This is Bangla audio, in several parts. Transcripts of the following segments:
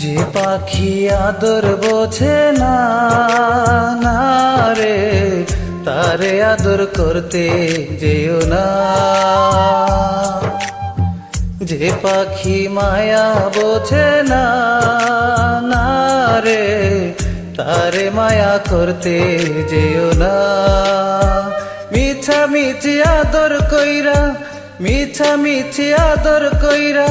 যে পাখি আদর বোঝে না রে, তারে আদর করতে যেও না। যে পাখি মায়া বোঝে না রে, তারে মায়া করতে যেও না। মিছা মিছি আদর কইরা, মিছা মিছি আদর কইরা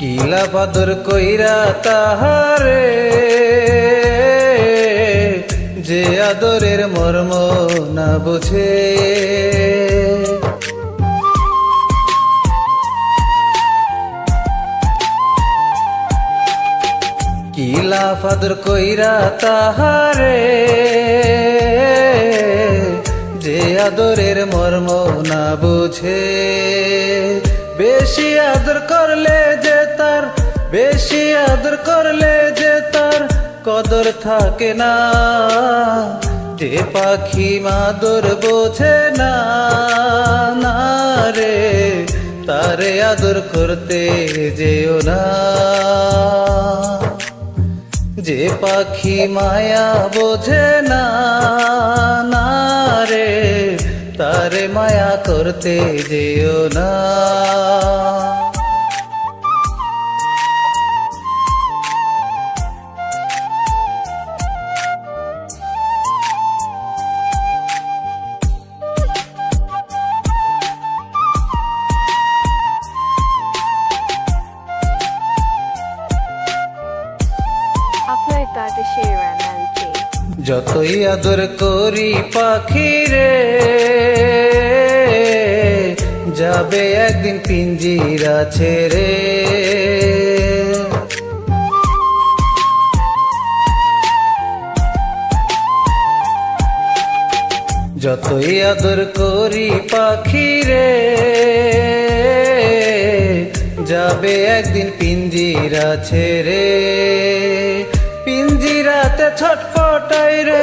কিলা পাদর কইরা তাহারে, যে আদরের মর্ম না বুঝে। কিলা ফাদর কইরা তাহারে, যে আদরের মর্ম না বুঝে। বেশি আদর করলে যে তার, বেশি আদর করলে যে তার কদর থাকে না। যে পাখি মাদর বোঝে না না রে, তারে আদর করতে যেও না। যে পাখি মায়া বোঝে না না মায়া করতে যেও না. যতই আদর করি পাখি রে যাবে একদিন পিঞ্জিরা ছেড়ে যতই আদর করি পাখি রে, যাবে একদিন পিঞ্জিরা ছেড়ে পিঞ্জিরাতে ছটফটাই রে।